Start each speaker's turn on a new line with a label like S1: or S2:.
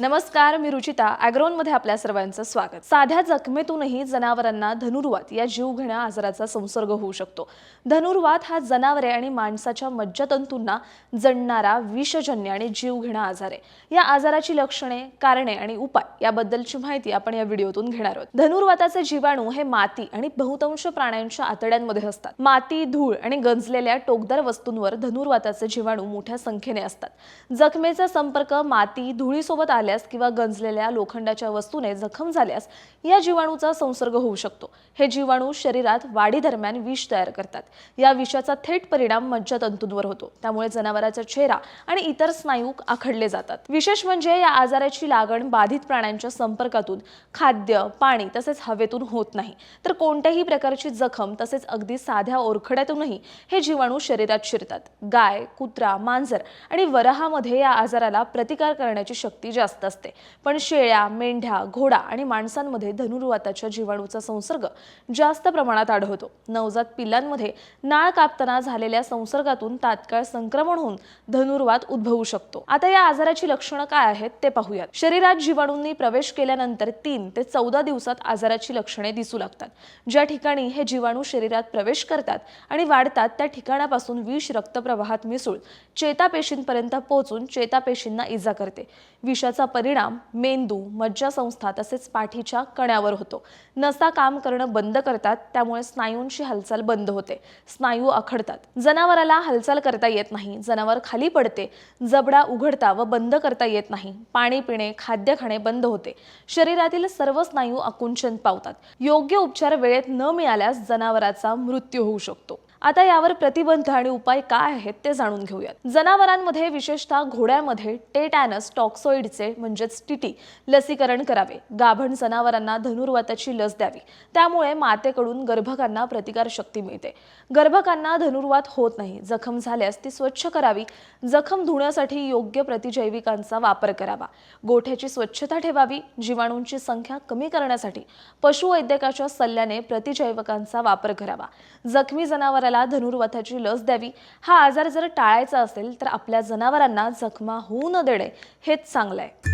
S1: नमस्कार मी रुचिता. ॲग्रोनमध्ये आपल्या सर्वांचं स्वागत. साध्या जखमेतूनही जनावरांना धनुर्वात या जीवघेण्या आजाराचा संसर्ग होऊ शकतो. धनुर्वात हा जनावरे आणि माणसाच्या मज्जतंतूंना जडणारा विषजन्य आणि जीवघेणा आजार आहे. या आजाराची लक्षणे कारणे आणि उपाय याबद्दलची माहिती आपण या व्हिडिओतून घेणार आहोत. धनुर्वाताचे जीवाणू हे माती आणि बहुतांश प्राण्यांच्या आतड्यांमध्ये असतात. माती धूळ आणि गंजलेल्या टोकदार वस्तूंवर धनुर्वाताचे जीवाणू मोठ्या संख्येने असतात. जखमेचा संपर्क माती धुळीसोबत झाल्यास किंवा गंजलेल्या लोखंडाच्या वस्तूने जखम झाल्यास या जीवाणूचा संसर्ग होऊ शकतो. हे जीवाणू शरीरात वाढीदरम्यान विष तयार करतात. या विषाचा थेट परिणाम मज्जातंतूंवर होतो. त्यामुळे जनावराचा चेहरा आणि इतर स्नायू आखडले जातात. विशेष म्हणजे या आजाराची लागण बाधित प्राण्यांच्या संपर्कातून खाद्य पाणी तसेच हवेतून होत नाही. तर कोणत्याही प्रकारची जखम तसेच अगदी साध्या ओरखड्यातूनही हे जीवाणू शरीरात शिरतात. गाय कुत्रा मांजर आणि वराहामध्ये या आजाराला प्रतिकार करण्याची शक्ती जास्त असते. पण शेळ्या मेंढ्या घोडा आणि माणसांमध्ये धनुर्वाताच्या जीवाणूचा संसर्ग जास्त प्रमाणात आढळतो. नवजात पिल्लांमध्ये नाळ कापताना झालेल्या संसर्गातून तात्काळ संक्रमण होऊन धनुर्वात उद्भवू शकतो. आता या आजाराची लक्षणं काय आहेत ते पाहूयात. शरीरात जीवाणूंनी प्रवेश केल्यानंतर तीन ते चौदा दिवसात आजाराची लक्षणे दिसू लागतात. ज्या ठिकाणी हे जीवाणू शरीरात प्रवेश करतात आणि वाढतात त्या ठिकाणापासून विष रक्तप्रवाहात मिसळून चेतापेशींपर्यंत पोहोचून चेतापेशींना इजा करते. विषाचा परिणाम मेंदू मज्जासंस्था तसेच पाठीच्या कण्यावर होतो. नसा काम करणं बंद करतात त्यामुळे स्नायूंची हालचाल बंद होते. स्नायू आखडतात. जनावराला हालचाल करता येत नाही. जनावर खाली पडते. जबडा उघडता व बंद करता येत नाही. पाणी पिणे खाद्य खाणे बंद होते. शरीरातील सर्व स्नायू आकुंचन पावतात. योग्य उपचार वेळेत न मिळाल्यास जनावराचा मृत्यू होऊ शकतो. आता यावर प्रतिबंध आणि उपाय काय आहेत ते जाणून घेऊयात. जनावरांमध्ये विशेषतः घोड्यामध्ये टेटॅनस टॉक्सोइडचे म्हणजेच टीटी लसीकरण करावे. गाभण जनावरांना धनुर्वाताची लस द्यावी. त्यामुळे मातेकडून गर्भकांना प्रतिकार शक्ती मिळते. गर्भकांना धनुर्वात होत नाही. जखम झाल्यास ती स्वच्छ करावी. जखम धुण्यासाठी योग्य प्रतिजैविकांचा वापर करावा. गोठ्याची स्वच्छता ठेवावी. जीवाणूंची संख्या कमी करण्यासाठी पशुवैद्यकाच्या सल्ल्याने प्रतिजैवकांचा वापर करावा. जखमी जनावराला धनुर्वथाची लस द्यावी. हा आजार जर टाळायचा असेल तर आपल्या जनावरांना जखमा होऊ न देणे हेच चांगलं आहे